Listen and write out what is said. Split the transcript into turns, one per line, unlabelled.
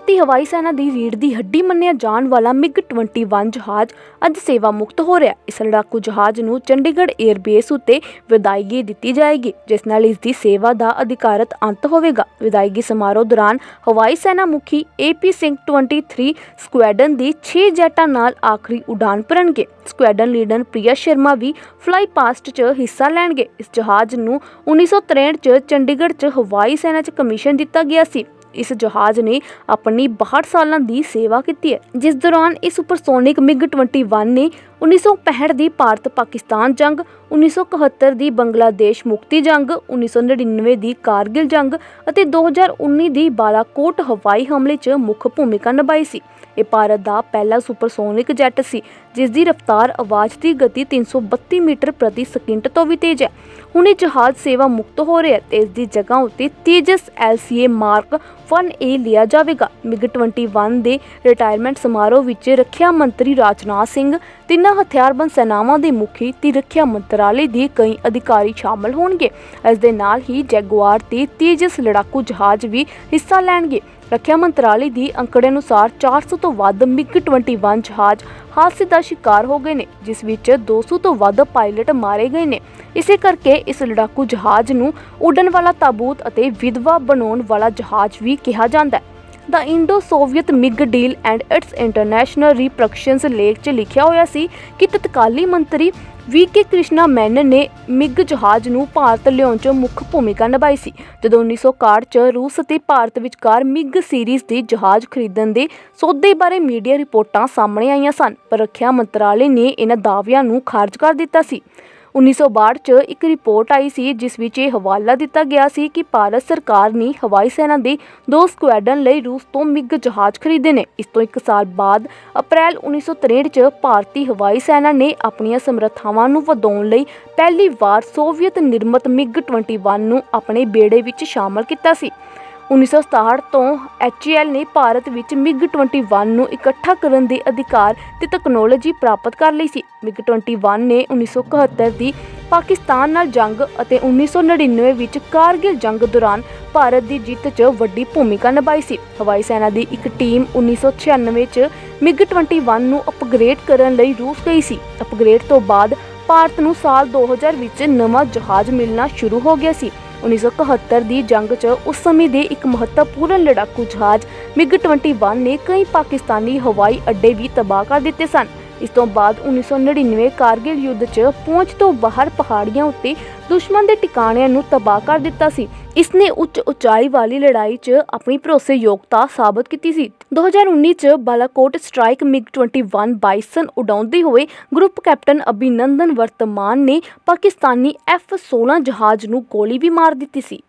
ਭਾਰਤੀ ਹਵਾਈ ਸੈਨਾ ਦੀ ਰੀੜ ਦੀ ਹੱਡੀ ਮੰਨਿਆ ਜਾਣ ਵਾਲਾ ਮਿਗ 21 ਜਹਾਜ਼ ਅੱਜ ਸੇਵਾ ਮੁਕਤ ਹੋ ਰਿਹਾ ਇਸ ਲੜਾਕੂ ਜਹਾਜ਼ ਨੂੰ ਚੰਡੀਗੜ੍ਹ 에ਅਰ ਬੇਸ ਉੱਤੇ ਵਿਦਾਇਗੀ ਦਿੱਤੀ ਜਾਏਗੀ, ਜਿਸ ਨਾਲ ਇਸ ਦੀ ਸੇਵਾ ਦਾ ਅਧਿਕਾਰਤ ਅੰਤ ਹੋਵੇਗਾ। ਵਿਦਾਇਗੀ ਸਮਾਰੋਹ ਦੌਰਾਨ ਹਵਾਈ ਸੈਨਾ ਮੁਖੀ ਏਪੀ ਸਿੰਘ 23 ਸਕੁਐਡਨ ਦੀ 6 ਜੈਟਾਂ ਨਾਲ ਆਖਰੀ ਉਡਾਨ ਭਰਨਗੇ। ਸਕੁਐਡਨ ਲੀਡਰ ਪ੍ਰਿਆ ਸ਼ਰਮਾ ਵੀ ਫਲਾਈ ਪਾਸਟ 'ਚ ਹਿੱਸਾ ਲੈਣਗੇ। ਇਸ ਜਹਾਜ਼ ਨੂੰ 1963 'ਚ ਚੰਡੀਗੜ੍ਹ 'ਚ ਹਵਾਈ ਸੈਨਾ 'ਚ ਕਮਿਸ਼ਨ ਦਿੱਤਾ ਗਿਆ ਸੀ। ਇਸ ਜਹਾਜ਼ ਨੇ ਆਪਣੀ 62 ਸਾਲਾਂ ਦੀ ਸੇਵਾ ਕੀਤੀ ਹੈ। ਜਿਸ ਦੌਰਾਨ ਇਸ ਸੁਪਰਸੋਨਿਕ ਮਿਗ 21 ਨੇ 1965 ਦੀ ਭਾਰਤ ਪਾਕਿਸਤਾਨ ਜੰਗ 1971 ਦੀ ਬੰਗਲਾਦੇਸ਼ ਮੁਕਤੀ ਜੰਗ 1999 ਦੀ ਕਾਰਗਿਲ ਜੰਗ ਅਤੇ 2019 ਦੀ ਬਾਲਾਕੋਟ ਹਵਾਈ ਹਮਲੇ 'ਚ ਮੁੱਖ ਭੂਮਿਕਾ ਨਿਭਾਈ ਸੀ। ਇਹ ਭਾਰਤ ਦਾ ਪਹਿਲਾ ਸੁਪਰਸੋਨਿਕ ਜੈਟ ਸੀ, ਜਿਸ ਦੀ ਰਫ਼ਤਾਰ ਆਵਾਜ਼ ਦੀ ਗਤੀ 332 ਮੀਟਰ ਪ੍ਰਤੀ ਸਕਿੰਟ ਤੋਂ ਵੀ ਤੇਜ਼ ਹੈ। ਹੁਣ ਇਹ ਜਹਾਜ਼ ਸੇਵਾ ਮੁਕਤ ਹੋ ਰਿਹਾ ਹੈ ਤੇ ਇਸ ਦੀ ਜਗ੍ਹਾ ਉੱਤੇ ਤੇਜਸ LCA ਮਾਰਕ 1A ਲਿਆ ਜਾਵੇਗਾ। ਮਿਗ 21 ਦੇ ਰਿਟਾਇਰਮੈਂਟ ਸਮਾਰੋਹ ਵਿੱਚ ਰੱਖਿਆ ਮੰਤਰੀ ਰਾਜਨਾਥ ਸਿੰਘ ਤਿੰਨਾਂ ਹਥਿਆਰਬੰਦ ਸੈਨਾਵਾਂ ਦੇ ਮੁਖੀ ਤੇ ਰੱਖਿਆ ਮੰਤਰਾਲੇ ਦੇ ਕਈ ਅਧਿਕਾਰੀ ਸ਼ਾਮਲ ਹੋਣਗੇ। ਇਸ ਦੇ ਨਾਲ ਹੀ ਜੈਗੁਆਰ ਤੇ ਤੇਜਸ ਲੜਾਕੂ ਜਹਾਜ਼ ਵੀ ਹਿੱਸਾ ਲੈਣਗੇ। ਰੱਖਿਆ ਮੰਤਰਾਲੇ ਦੀ ਅੰਕੜੇ ਅਨੁਸਾਰ 400 ਤੋਂ ਵੱਧ ਮਿਗ 21 ਜਹਾਜ਼ ਹਾਦਸੇ ਦਾ ਸ਼ਿਕਾਰ ਹੋ ਗਏ ਨੇ, ਜਿਸ ਵਿੱਚ 200 ਤੋਂ ਵੱਧ ਪਾਇਲਟ ਮਾਰੇ ਗਏ ਨੇ। ਇਸੇ ਕਰਕੇ ਇਸ ਲੜਾਕੂ ਜਹਾਜ਼ ਨੂੰ ਉੱਡਣ ਵਾਲਾ ਤਾਬੂਤ ਅਤੇ ਵਿਧਵਾ ਬਣਾਉਣ ਵਾਲਾ ਜਹਾਜ਼ ਵੀ ਕਿਹਾ ਜਾਂਦਾ ਹੈ। The Indo Soviet MiG deal and its international repercussions ਲੇਖ 'ਚ ਲਿਖਿਆ ਹੋਇਆ ਸੀ ਕਿ ਤਤਕਾਲੀ ਮੰਤਰੀ ਵੀ ਕੇ ਕ੍ਰਿਸ਼ਨਾ ਮੈਨਨ ਨੇ ਮਿਗ ਜਹਾਜ਼ ਨੂੰ ਭਾਰਤ ਲਿਆਉਣ 'ਚ ਮੁੱਖ ਭੂਮਿਕਾ ਨਿਭਾਈ ਸੀ। ਜਦੋਂ 1961 'ਚ ਰੂਸ ਅਤੇ ਭਾਰਤ ਵਿਚਕਾਰ ਮਿਗ ਸੀਰੀਜ਼ ਦੀ ਜਹਾਜ਼ ਖਰੀਦਣ ਦੇ ਸੌਦੇ ਬਾਰੇ ਮੀਡੀਆ ਰਿਪੋਰਟਾਂ ਸਾਹਮਣੇ ਆਈਆਂ ਸਨ, ਪਰ ਰੱਖਿਆ ਮੰਤਰਾਲੇ ਨੇ ਇਹਨਾਂ ਦਾਅਵਿਆਂ ਨੂੰ ਖਾਰਜ ਕਰ ਦਿੱਤਾ ਸੀ। 1962 'ਚ ਇੱਕ ਰਿਪੋਰਟ ਆਈ ਸੀ, ਜਿਸ ਵਿੱਚ ਇਹ ਹਵਾਲਾ ਦਿੱਤਾ ਗਿਆ ਸੀ ਕਿ ਭਾਰਤ ਸਰਕਾਰ ਨੇ ਹਵਾਈ ਸੈਨਾ ਦੇ ਦੋ ਸਕੁਐਡਨ ਲਈ ਰੂਸ ਤੋਂ ਮਿਗ ਜਹਾਜ਼ ਖਰੀਦੇ ਨੇ। ਇਸ ਤੋਂ ਇੱਕ ਸਾਲ ਬਾਅਦ ਅਪ੍ਰੈਲ 1963 'ਚ ਭਾਰਤੀ ਹਵਾਈ ਸੈਨਾ ਨੇ ਆਪਣੀਆਂ ਸਮਰੱਥਾਵਾਂ ਨੂੰ ਵਧਾਉਣ ਲਈ ਪਹਿਲੀ ਵਾਰ ਸੋਵੀਅਤ ਨਿਰਮਿਤ ਮਿਗ 21 ਨੂੰ ਆਪਣੇ ਬੇੜੇ ਵਿੱਚ ਸ਼ਾਮਲ ਕੀਤਾ ਸੀ। 1967 ਤੋਂ HAL ਨੇ ਭਾਰਤ ਵਿੱਚ ਮਿਗ 21 ਨੂੰ ਇਕੱਠਾ ਕਰਨ ਦੇ ਅਧਿਕਾਰ ਤੇ ਤਕਨਾਲੋਜੀ ਪ੍ਰਾਪਤ ਕਰ ਲਈ ਸੀ। ਮਿਗ 21 ਨੇ 1971 ਦੀ ਪਾਕਿਸਤਾਨ ਨਾਲ ਜੰਗ ਅਤੇ 1999 ਵਿੱਚ ਕਾਰਗਿਲ ਜੰਗ ਦੌਰਾਨ ਭਾਰਤ ਦੀ ਜਿੱਤ 'ਚ ਵੱਡੀ ਭੂਮਿਕਾ ਨਿਭਾਈ ਸੀ। ਹਵਾਈ ਸੈਨਾ ਦੀ ਇੱਕ ਟੀਮ 1996 'ਚ ਮਿਗ 21 ਨੂੰ ਅਪਗ੍ਰੇਡ ਕਰਨ ਲਈ ਰੂਸ ਗਈ ਸੀ। ਅਪਗ੍ਰੇਡ ਤੋਂ ਬਾਅਦ ਭਾਰਤ ਨੂੰ ਸਾਲ 2000 ਵਿੱਚ ਨਵਾਂ ਜਹਾਜ਼ ਮਿਲਣਾ ਸ਼ੁਰੂ ਹੋ ਗਿਆ ਸੀ। 1971 ਦੀ ਜੰਗ 'ਚ ਉਸ ਸਮੇਂ ਦੇ ਇੱਕ ਮਹੱਤਵਪੂਰਨ ਲੜਾਕੂ ਜਹਾਜ਼ ਮਿਗ 21 ਨੇ ਕਈ ਪਾਕਿਸਤਾਨੀ ਹਵਾਈ ਅੱਡੇ ਵੀ ਤਬਾਹ ਕਰ ਦਿੱਤੇ ਸਨ। ਇਸ ਤੋਂ ਬਾਅਦ 1999 ਕਾਰਗਿਲ ਯੁੱਧ 'ਚ ਪਹੁੰਚ ਤੋਂ ਬਾਹਰ ਪਹਾੜੀਆਂ ਉੱਤੇ ਦੁਸ਼ਮਣ ਦੇ ਟਿਕਾਣਿਆਂ ਨੂੰ ਤਬਾਹ ਕਰ ਦਿੱਤਾ ਸੀ। ਇਸ ਨੇ ਉੱਚ ਉਚਾਈ ਵਾਲੀ ਲੜਾਈ 'ਚ ਆਪਣੀ ਭਰੋਸੇਯੋਗਤਾ ਸਾਬਤ ਕੀਤੀ ਸੀ। 2019 'ਚ ਬਾਲਾਕੋਟ ਸਟ੍ਰਾਈਕ ਮਿਗ 21 ਬਾਈਸਨ ਉਡਾਉਂਦੇ ਹੋਏ ਗਰੁੱਪ ਕੈਪਟਨ ਅਭਿਨੰਦਨ ਵਰਤਮਾਨ ਨੇ ਪਾਕਿਸਤਾਨੀ F-16 ਜਹਾਜ਼ ਨੂੰ ਗੋਲੀ ਵੀ ਮਾਰ ਦਿੱਤੀ ਸੀ।